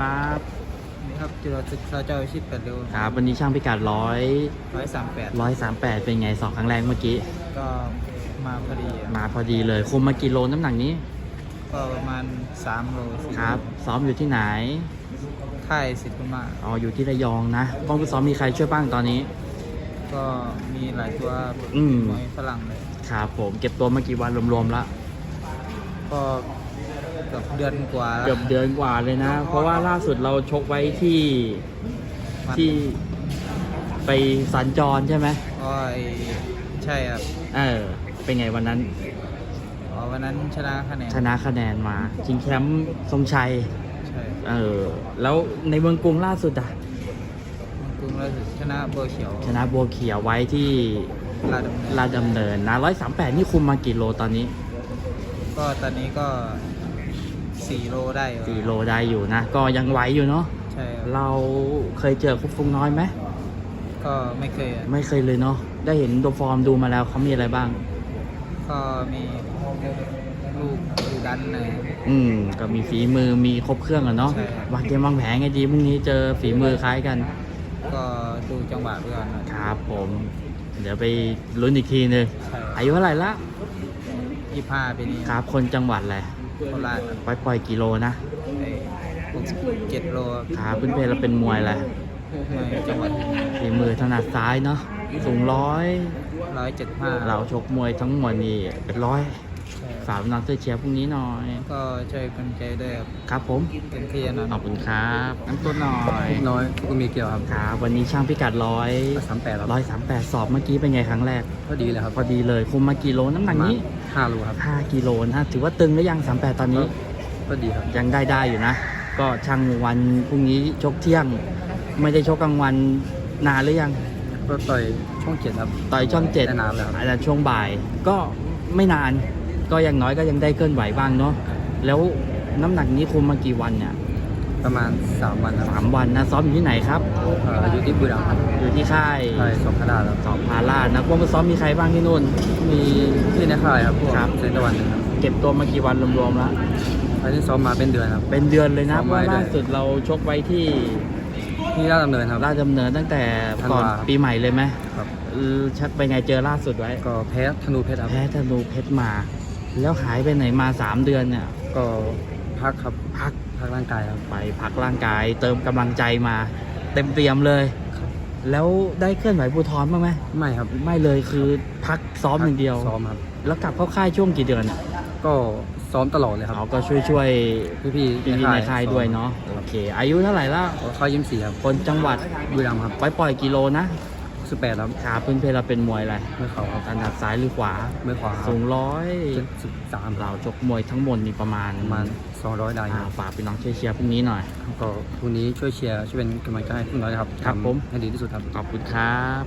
ครับนี่ครับจุฬาศึกษาเจ้าชิดแปดเร็วครับวันนี้ช่างพิกัดร้อยร้อยสามแปดร้อยสามแปดเป็นไงสอบครั้งแรกเมื่อกี้ ก็มาพอดีอะมาพอดีเลยคุมมากี่โลน้ำหนักนี้ก็ประมาณสามโลสี่ครับ ซ้อมอยู่ที่ไหนค่ายสิทธิ์กุมาอ๋ออยู่ที่ระยองนะกองฝึกซ้อมมีใครช่วยบ้างตอนนี้ ก็มีหลายตัวอืม มวยฝรั่งเลย ครับผมเก็บตัวมากี่วันรวมๆแล้ว ก็ เกือบเดือนกว่าแล้วเกือบเดือนกว่าเลยนะ เพราะว่าล่าสุดเราชกไว้ที่มันที่ไปสัญจรใช่ไหมก็ไอ้ใช่ครับเออเป็นไงวันนั้นอ๋อวันนั้นชนะคะแนนชนะคะแนนมาชิงแชมป์ทรงชัยใช่เออแล้วในเมืองกรุงล่าสุดอะมันกรุงราชสุดชนะเบอร์เขียวชนะบัวเขียวไว้ที่ลาดำเนินลาดดำเนินนะร้อยสามแปดนี่คุมมากี่โลตอนนี้ ก็ตอนนี้ก็ สี่โลได้อยู่สี่โลได้อยู่นะ ก็ยังไหวอยู่เนาะใช่ครับเราเคยเจอคุกฟุงน้อยไหมก็ไม่เคยอะไม่เคยเลยเนาะได้เห็นตัวฟอร์มดูมาแล้วเขามีอะไรบ้าง ก็มีลูกดูดันเลยอืมก็มีฝีมือมีครบเครื่องอะเนาะใช่ครับ วางเกมวางแผนไงดีพรุ่งนี้เจอฝีมือคล้ายกัน ก็ดูจังหวะเพื่อนครับครับผม เดี๋ยวไปลุ้นอีกทีหนึงใช่อายุเท่าไหร่ละยี่ห้าปีนี้ครับคนจังหวัดแหละ โคราชปล่อยปล่อยกิโลนะไอ้หกสิบเจ็ดโลครับเพื่อนๆเราเป็นมวยแหละในจังหวัดฝีมือถนัดซ้ายเนาะสูงร้อยร้อยเจ็ดห้าเราชกมวยทั้งหมดนี่เป็นร้อย ฝากน้องเสื้อเชียร์พรุ่งนี้หน่อย ก็ช่วยกันใจด้วยครับครับผมเต็มที่แนะขอบคุณครับน้ำต้นหน่อยน้อยก็มีเกี่ยวครับครับวันนี้ช่างพิกัดร้อยสามแปดครับร้อยสามแปดสอบเมื่อกี้เป็นไงครั้งแรกพอดีเลยครับพอดีเลยคุมมากี่โลน้ำหนักนี้ห้าโลครับ5กิโลนะถือว่าตึงหรือยัง38ตอนนี้พอดีครับยังได้ได้อยู่นะ ก็ช่างวันพรุ่งนี้ชกเที่ยง ไม่ได้ชกกลางวันนานหรือยังก็ต่อยช่องเจ็ดครับต่อยช่องเจ็ดได้นานแล้วครับอาจจะช่วงบ่ายก็ไม่นาน ก็อย่างน้อยก็ยังได้เคลื่อนไหวบ้างเนาะแล้วน้ำหนักนี้คุมมากี่วันเนี่ยประมาณสามวันครับสามวันนะซ้อมอยู่ที่ไหนครับ เอ่ออยู่ที่บุรีรัมย์ครับอยู่ที่ค่ายค่ายสองพระดาครับสอบพาราชนะพวกมาซ้อมมีใครบ้างที่นู่น มีที่ในค่ายครับพวกครับ เซนตะวันหนึ่งครับเก็บตัวมากี่วันรวมๆแล้วอันนี้ซ้อมมาเป็นเดือนครับ เป็นเดือนเลยนะซ้อมเพไว้ราะด้วยล่าสุดเราชกไว้ที่ที่ราชดำเนินครับ ราชดำเนินตั้งแต่ธันก่อนวาปีใหม่เลยไหมครับ เออชัดไปไงเจอล่าสุดไว้ก็แพ้ธนูเพชรครับแพ้ธนูเพชรมา แล้วหายไปไหนมาสามเดือนเนี่ย ก็พักครับพักพักร่างกายครับไปพักร่างกาย เติมกำลังใจมา เต็มเตรียมเลยครับแล้วได้เคลื่อนไหวภูทรบ้างไหมไม่ครับไม่เลยคือพักซ้อมอย่างเดียว ซ้อมครับ แล้วกลับเข้าค่ายช่วงกี่เดือนอะก็ซ้อมตลอดเลยครับเขาก็ช่วยช่วยพี่พี่ๆพี่ๆในค่ายด้วยเนาะโอเค อายุเท่าไหร่แล้วค่ายยิ้มสีครับคนจังหวัดบุรีรัมย์ครับไปปล่อยกิโลนะ สิบแปดครับขาพื้นเพเราเป็นมวยอะไรมือเขาครับถนัดซ้ายหรือขวามือขวาครับสูงร้อยเจ็ดสิบสามเราชกมวยทั้งหมดนี่ประมาณประมาณสองร้อยได้คอ่ารับฝากพี่น้องช่วยเชียร์พรุ่งนี้หน่อยก็ทุนนี้ช่วยเชียร์ช่วยเป็นกำลังใจให้พวกเรานะครับครับผมทำให้ดีที่สุดครับขอบคุณครับ